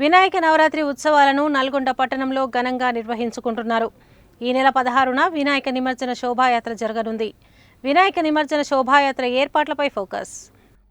వినాయక నవరాత్రి ఉత్సవాలను నల్గొండ పట్టణంలో ఘనంగా నిర్వహించుకుంటున్నారు. ఈ నెల పదహారున వినాయక నిమజ్జన శోభాయాత్ర జరగనుంది. వినాయక నిమజ్జన శోభాయాత్ర ఏర్పాట్లపై ఫోకస్.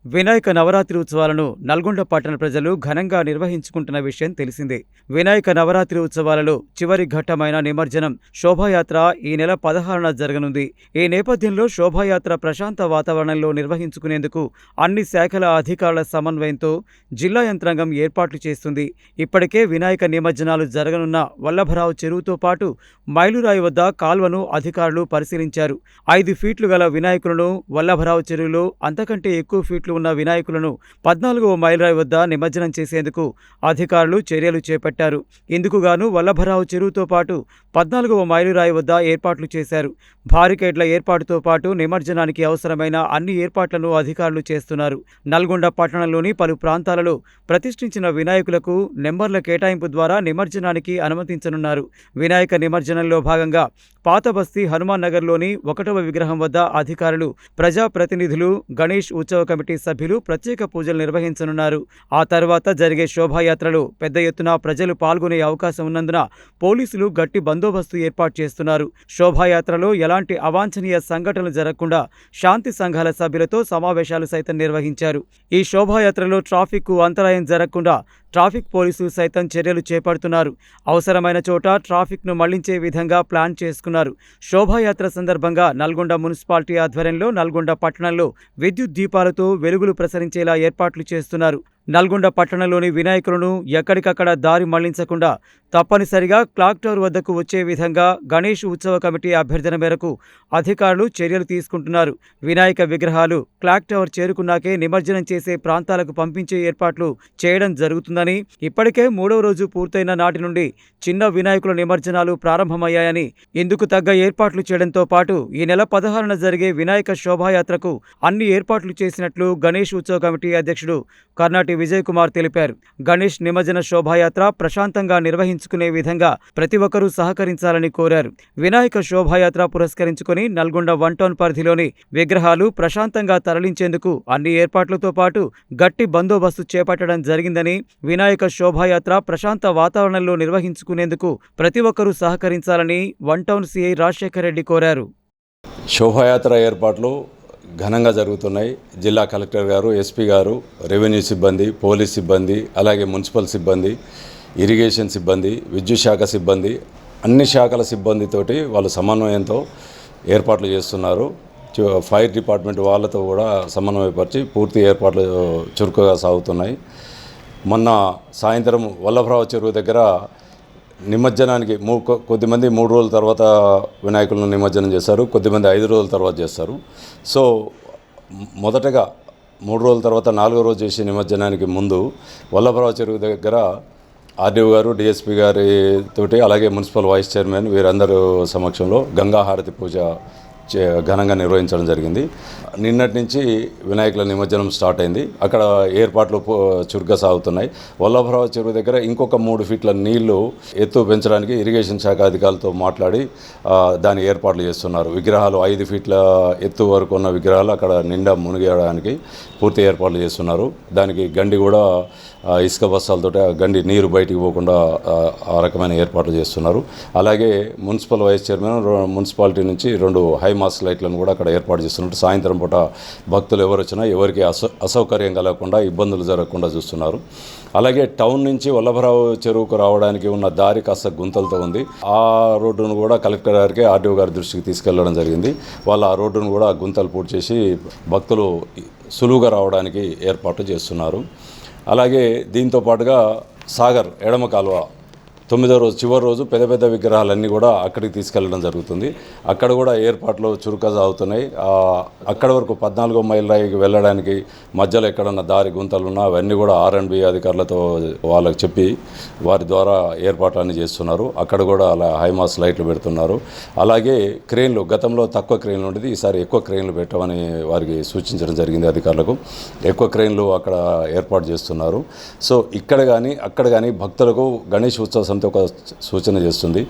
వినాయక నవరాత్రి ఉత్సవాలను నల్గొండ పట్టణ ప్రజలు ఘనంగా నిర్వహించుకుంటున్న విషయం తెలిసిందే. వినాయక నవరాత్రి ఉత్సవాలలో చివరి ఘట్టమైన నిమజ్జనం శోభాయాత్ర ఈ నెల పదహారున జరగనుంది. ఈ నేపథ్యంలో శోభాయాత్ర ప్రశాంత వాతావరణంలో నిర్వహించుకునేందుకు అన్ని శాఖల అధికారుల సమన్వయంతో జిల్లా యంత్రాంగం ఏర్పాట్లు చేస్తుంది. ఇప్పటికే వినాయక నిమజ్జనాలు జరగనున్న వల్లభరావు చెరువుతో పాటు మైలురాయి వద్ద కాల్వను అధికారులు పరిశీలించారు. ఐదు ఫీట్లు గల వినాయకులను వల్లభరావు చెరువులో అంతకంటే ఎక్కువ ఫీట్లు ఉన్న వినాయకులను పద్నాలుగవ మైలురాయి వద్ద నిమజ్జనం చేసేందుకు అధికారులు చర్యలు చేపట్టారు. ఇందుకుగాను వల్లభరావు చెరువుతో పాటు పద్నాలుగవ మైలురాయి వద్ద ఏర్పాట్లు చేశారు. బారికేడ్ల ఏర్పాటుతో పాటు నిమజ్జనానికి అవసరమైన అన్ని ఏర్పాట్లను అధికారులు చేస్తున్నారు. నల్గొండ పట్టణంలోని పలు ప్రాంతాలలో ప్రతిష్ఠించిన వినాయకులకు నెంబర్ల కేటాయింపు ద్వారా నిమజ్జనానికి అనుమతించనున్నారు. వినాయక నిమజ్జనంలో భాగంగా పాత బస్తీ హనుమాన్ నగర్లోని ఒకటవ విగ్రహం వద్ద అధికారులు ప్రజాప్రతినిధులు గణేష్ ఉత్సవ కమిటీ సభ్యులు ప్రత్యేక పూజలు నిర్వహించనున్నారు. ఆ తర్వాత జరిగే శోభాయాత్రలో పెద్ద ఎత్తున ప్రజలు పాల్గొనే అవకాశం ఉన్నందున పోలీసులు గట్టి బందోబస్తు ఏర్పాటు చేస్తున్నారు. శోభాయాత్రలో ఎలాంటి అవాంఛనీయ సంఘటనలు జరగకుండా శాంతి సంఘాల సభ్యులతో సమావేశాలు సైతం నిర్వహించారు. ఈ శోభాయాత్రలో ట్రాఫిక్కు అంతరాయం జరగకుండా ట్రాఫిక్ పోలీసులు సైతం చర్యలు చేపడుతున్నారు. అవసరమైన చోట ట్రాఫిక్ను మళ్ళించే విధంగా ప్లాన్ చేసుకున్నారు. శోభాయాత్ర సందర్భంగా నల్గొండ మున్సిపాలిటీ ఆధ్వర్యంలో నల్గొండ పట్టణంలో విద్యుత్ దీపాలతో వెలుగులు ప్రసరించేలా ఏర్పాట్లు చేస్తున్నారు. నల్గొండ పట్టణంలోని వినాయకులను ఎక్కడికక్కడ దారి మళ్ళించకుండా తప్పనిసరిగా క్లాక్ టవర్ వద్దకు వచ్చే విధంగా గణేష్ ఉత్సవ కమిటీ అభ్యర్థన మేరకు అధికారులు చర్యలు తీసుకుంటున్నారు. వినాయక విగ్రహాలు క్లాక్ టవర్ చేరుకున్నాకే నిమజ్జనం చేసే ప్రాంతాలకు పంపించే ఏర్పాట్లు చేయడం జరుగుతుందని ఇప్పటికే మూడవ రోజు పూర్తయిన నాటి నుండి చిన్న వినాయకుల నిమజ్జనాలు ప్రారంభమయ్యాయని ఇందుకు తగ్గ ఏర్పాట్లు చేయడంతో పాటు ఈ నెల పదహారున జరిగే వినాయక శోభాయాత్రకు అన్ని ఏర్పాట్లు చేసినట్లు గణేష్ ఉత్సవ కమిటీ అధ్యక్షుడు కర్ణాటక కర్నాటి విజయ్ కుమార్ తెలిపారు. గణేష్ నిమజ్జన శోభాయాత్ర ప్రశాంతంగా నిర్వహించుకునే విధంగా ప్రతి ఒక్కరూ సహకరించాలని కోరారు. వినాయక శోభాయాత్ర పురస్కరించుకుని నల్గొండ వన్ టౌన్ పరిధిలోని విగ్రహాలు ప్రశాంతంగా తరలించేందుకు అన్ని ఏర్పాట్లతో పాటు గట్టి బందోబస్తు చేపట్టడం జరిగిందని వినాయక శోభాయాత్ర ప్రశాంత వాతావరణంలో నిర్వహించుకునేందుకు ప్రతి ఒక్కరూ సహకరించాలని one town CI Rajasekhar Reddy కోరారు. శోభాయాత్ర ఏర్పాట్లు ఘనంగా జరుగుతున్నాయి. జిల్లా కలెక్టర్ గారు ఎస్పీ గారు రెవెన్యూ సిబ్బంది పోలీస్ సిబ్బంది అలాగే మున్సిపల్ సిబ్బంది ఇరిగేషన్ సిబ్బంది విద్యుత్ శాఖ సిబ్బంది అన్ని శాఖల సిబ్బందితోటి వాళ్ళు సమన్వయంతో ఏర్పాట్లు చేస్తున్నారు. ఫైర్ డిపార్ట్మెంట్ వాళ్ళతో కూడా సమన్వయపరిచి పూర్తి ఏర్పాట్లు చురుకుగా సాగుతున్నాయి. మొన్న సాయంత్రం వల్లభరావు చెరువు దగ్గర నిమజ్జనానికి మూ కొద్దిమంది మూడు రోజుల తర్వాత వినాయకులను నిమజ్జనం చేస్తారు కొద్దిమంది ఐదు రోజుల తర్వాత చేస్తారు. సో మొదటగా మూడు రోజుల తర్వాత నాలుగో రోజు చేసే నిమజ్జనానికి ముందు వల్లభరావు చెరువు దగ్గర ఆర్డీఓ గారు డిఎస్పీ గారి తోటి అలాగే మున్సిపల్ వైస్ చైర్మన్ వీరందరూ సమక్షంలో గంగాహారతి పూజ ఘనంగా నిర్వహించడం జరిగింది. నిన్నటి నుంచి వినాయకుల నిమజ్జనం స్టార్ట్ అయింది. అక్కడ ఏర్పాట్లు చురుగ్గా సాగుతున్నాయి. వల్లభరావు చెరువు దగ్గర ఇంకొక మూడు ఫీట్ల నీళ్ళు ఎత్తు పెంచడానికి ఇరిగేషన్ శాఖ అధికారులతో మాట్లాడి దాని ఏర్పాట్లు చేస్తున్నారు. విగ్రహాలు ఐదు ఫీట్ల ఎత్తు వరకు ఉన్న విగ్రహాలు అక్కడ నిండా మునిగేయడానికి పూర్తి ఏర్పాట్లు చేస్తున్నారు. దానికి గండి కూడా ఇసుక బస్తాలతో గండి నీరు బయటికి పోకుండా ఆ, రకమైన ఏర్పాట్లు చేస్తున్నారు. అలాగే మున్సిపల్ వైస్ చైర్మన్ మున్సిపాలిటీ నుంచి రెండు హై మాస్ లైట్లను కూడా అక్కడ ఏర్పాటు చేస్తున్నట్టు సాయంత్రం పూట భక్తులు ఎవరు వచ్చినా ఎవరికి అసౌ అసౌకర్యం కలగకుండా ఇబ్బందులు జరగకుండా చూస్తున్నారు. అలాగే టౌన్ నుంచి వల్లభరావు చెరువుకు రావడానికి ఉన్న దారి కాస్త గుంతలతో ఉంది. ఆ రోడ్డును కూడా కలెక్టర్ గారికి ఆర్డీఓ గారి దృష్టికి తీసుకెళ్ళడం జరిగింది. వాళ్ళు ఆ రోడ్డును కూడా గుంతలు పూర్తి చేసి భక్తులు సులువుగా రావడానికి ఏర్పాటు చేస్తున్నారు. అలాగే దీంతో పాటుగా సాగర్ ఎడమ కాలువ తొమ్మిదో రోజు చివరి రోజు పెద్ద పెద్ద విగ్రహాలన్నీ కూడా అక్కడికి తీసుకెళ్ళడం జరుగుతుంది. అక్కడ కూడా ఏర్పాట్లు చురుగ్గా సాగుతున్నాయి. అక్కడ వరకు పద్నాలుగో మైల్ రాయికి వెళ్ళడానికి మధ్యలో ఎక్కడన్నా దారి గుంతలు ఉన్నా అవన్నీ కూడా ఆర్ఎండ్బి అధికారులతో వాళ్ళకి చెప్పి వారి ద్వారా ఏర్పాట్లన్నీ చేస్తున్నారు. అక్కడ కూడా అలా హైమాస్ లైట్లు పెడుతున్నారు. అలాగే క్రెయిన్లు గతంలో తక్కువ క్రెయిన్లు ఉండేది ఈసారి ఎక్కువ క్రెయిన్లు పెట్టమని వారికి సూచించడం జరిగింది అధికారులకు. ఎక్కువ క్రెయిన్లు అక్కడ ఏర్పాటు చేస్తున్నారు. సో ఇక్కడ కానీ అక్కడ కానీ భక్తులకు గణేష్ ఉత్సవ ఉద్దేశంతో ఒక సూచన చేస్తుంది.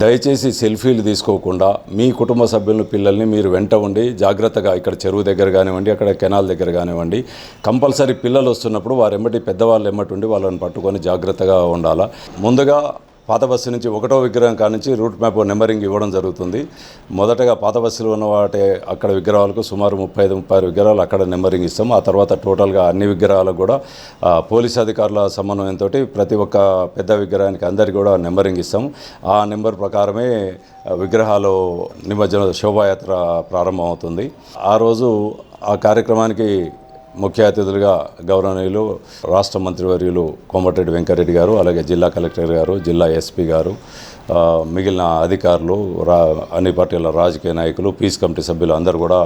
దయచేసి సెల్ఫీలు తీసుకోకుండా మీ కుటుంబ సభ్యులను పిల్లల్ని మీరు వెంట ఉండి జాగ్రత్తగా ఇక్కడ చెరువు దగ్గర కానివ్వండి అక్కడ కెనాల్ దగ్గర కానివ్వండి కంపల్సరీ పిల్లలు వస్తున్నప్పుడు వారు ఎమ్మటి పెద్దవాళ్ళు ఎమ్మటి ఉండి వాళ్ళని పట్టుకొని జాగ్రత్తగా ఉండాలా. ముందుగా పాత బస్సు నుంచి ఒకటో విగ్రహం కానించి రూట్ మ్యాప్ నెంబరింగ్ ఇవ్వడం జరుగుతుంది. మొదటగా పాత బస్సులో ఉన్న వాటి అక్కడ విగ్రహాలకు సుమారు ముప్పై ఐదు ముప్పై ఆరు విగ్రహాలు అక్కడ నెంబరింగ్ ఇస్తాం ఆ తర్వాత టోటల్గా అన్ని విగ్రహాలకు కూడా పోలీస్ అధికారుల సమన్వయంతో ప్రతి ఒక్క పెద్ద విగ్రహానికి అందరికీ కూడా నెంబరింగ్ ఇస్తాం ఆ నెంబర్ ప్రకారమే విగ్రహాలు నిమజ్జన శోభాయాత్ర ప్రారంభమవుతుంది. ఆ రోజు ఆ కార్యక్రమానికి ముఖ్య అతిథులుగా గౌరవనీయులు రాష్ట్ర మంత్రివర్యులు కోమటిరెడ్డి వెంకరెడ్డి గారు అలాగే జిల్లా కలెక్టర్ గారు జిల్లా ఎస్పీ గారు మిగిలిన అధికారులు రా అన్ని పార్టీల రాజకీయ నాయకులు పీస్ కమిటీ సభ్యులు అందరూ కూడా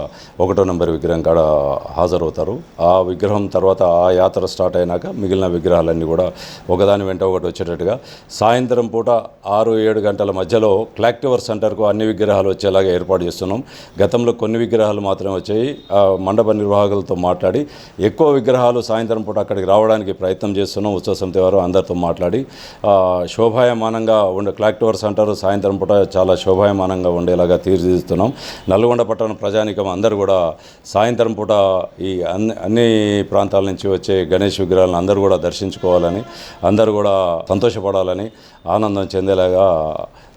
ఒకటో నెంబర్ విగ్రహం కాడ హాజరవుతారు. ఆ విగ్రహం తర్వాత ఆ యాత్ర స్టార్ట్ అయినాక మిగిలిన విగ్రహాలన్నీ కూడా ఒకదాని వెంట ఒకటి వచ్చేటట్టుగా సాయంత్రం పూట ఆరు ఏడు గంటల మధ్యలో క్లాక్ టవర్ సెంటర్కు అన్ని విగ్రహాలు వచ్చేలాగా ఏర్పాటు చేస్తున్నాం. గతంలో కొన్ని విగ్రహాలు మాత్రమే వచ్చాయి. మండప నిర్వాహకులతో మాట్లాడి ఎక్కువ విగ్రహాలు సాయంత్రం పూట అక్కడికి రావడానికి ప్రయత్నం చేస్తున్నాం. ఉత్సవ సమితి వారు అందరితో మాట్లాడి శోభాయమానంగా ఉండే క్లాక్ టవర్ అంటారు. సాయంత్రం పూట చాలా శోభాయమానంగా ఉండేలాగా తీర్చిదిద్దుతున్నాం. నల్గొండ పట్టణ ప్రజానికం అందరూ కూడా సాయంత్రం పూట ఈ అన్ని అన్ని ప్రాంతాల నుంచి వచ్చే గణేష్ విగ్రహాలను అందరూ కూడా దర్శించుకోవాలని అందరూ కూడా సంతోషపడాలని ఆనందం చెందేలాగా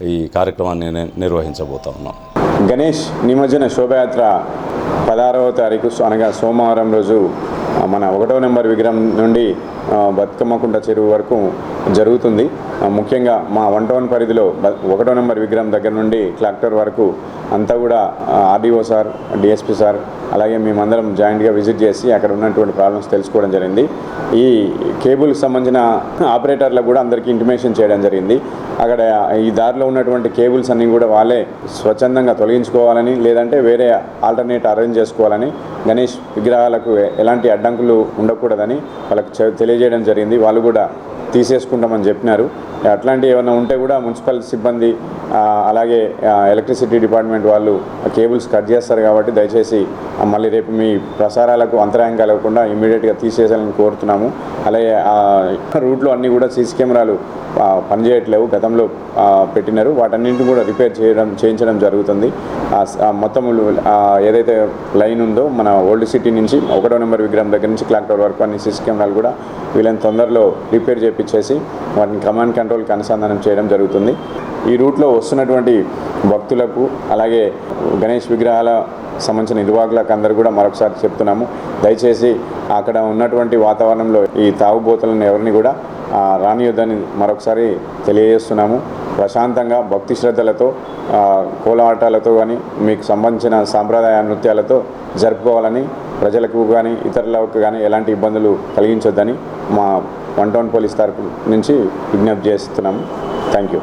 ఈ కార్యక్రమాన్ని నిర్వహించబోతా ఉన్నాం. గణేష్ నిమజ్జన శోభయాత్ర పదహారవ తారీఖు అనగా సోమవారం రోజు మన ఒకటో నెంబర్ విగ్రహం నుండి బతుకమ్మకుంట చెరువు వరకు జరుగుతుంది. ముఖ్యంగా మా వన్ టౌన్ పరిధిలో బ- ఒకటో నెంబర్ విగ్రహం దగ్గర నుండి క్లాక్టర్ వరకు అంతా కూడా ఆర్డీఓ సార్ డిఎస్పి సార్ అలాగే మేమందరం జాయింట్గా విజిట్ చేసి అక్కడ ఉన్నటువంటి ప్రాబ్లమ్స్ తెలుసుకోవడం జరిగింది. ఈ కేబుల్కి సంబంధించిన ఆపరేటర్లకు కూడా అందరికీ ఇంటిమేషన్ చేయడం జరిగింది. అక్కడ ఈ దారిలో ఉన్నటువంటి కేబుల్స్ అన్నీ కూడా వాళ్ళే స్వచ్ఛందంగా తొలగించుకోవాలని లేదంటే వేరే ఆల్టర్నేట్ అరేంజ్ చేసుకోవాలని గణేష్ విగ్రహాలకు ఎలాంటి అడ్డంకులు ఉండకూడదని వాళ్ళకి తెలియ తెలియజేయడం జరిగింది. వాళ్ళు కూడా తీసేసుకుంటామని చెప్పినారు. అట్లాంటివి ఏమైనా ఉంటే కూడా మున్సిపల్ సిబ్బంది అలాగే ఎలక్ట్రిసిటీ డిపార్ట్మెంట్ వాళ్ళు కేబుల్స్ కట్ చేస్తారు కాబట్టి దయచేసి మళ్ళీ రేపు మీ ప్రసారాలకు అంతరాయం కలగకుండా ఇమీడియట్గా తీసేయాలని కోరుతున్నాము. అలాగే రూట్లో అన్నీ కూడా సీసీ కెమెరాలు పనిచేయట్లేవు. గతంలో పెట్టినారు. వాటన్నింటిని కూడా రిపేర్ చేయడం చేయించడం జరుగుతుంది. మొత్తం ఏదైతే లైన్ ఉందో మన ఓల్డ్ సిటీ నుంచి ఒకటో నెంబర్ విగ్రహం దగ్గర నుంచి క్లాక్ టవర్ వరకు అన్ని సీసీ కెమెరాలు కూడా వీళ్ళని తొందరలో రిపేర్ చేయించేసి వాటిని కమాండ్ కంట్రోల్కి అనుసంధానం చేయడం జరుగుతుంది. ఈ రూట్లో వస్తున్నటువంటి భక్తులకు అలాగే గణేష్ విగ్రహాల సంబంధించిన నిర్వాహకులకు అందరూ కూడా మరొకసారి చెప్తున్నాము. దయచేసి అక్కడ ఉన్నటువంటి వాతావరణంలో ఈ తాగుబోతులను ఎవరిని కూడా రానియొద్దని మరొకసారి తెలియజేస్తున్నాము. ప్రశాంతంగా భక్తి శ్రద్ధలతో కోలాటాలతో కానీ మీకు సంబంధించిన సాంప్రదాయ నృత్యాలతో జరుపుకోవాలని ప్రజలకు కానీ ఇతరులకు కానీ ఎలాంటి ఇబ్బందులు కలిగించొద్దని మా వన్ టౌన్ పోలీస్ తరపు నుంచి విజ్ఞప్తి చేస్తున్నాము. Thank you.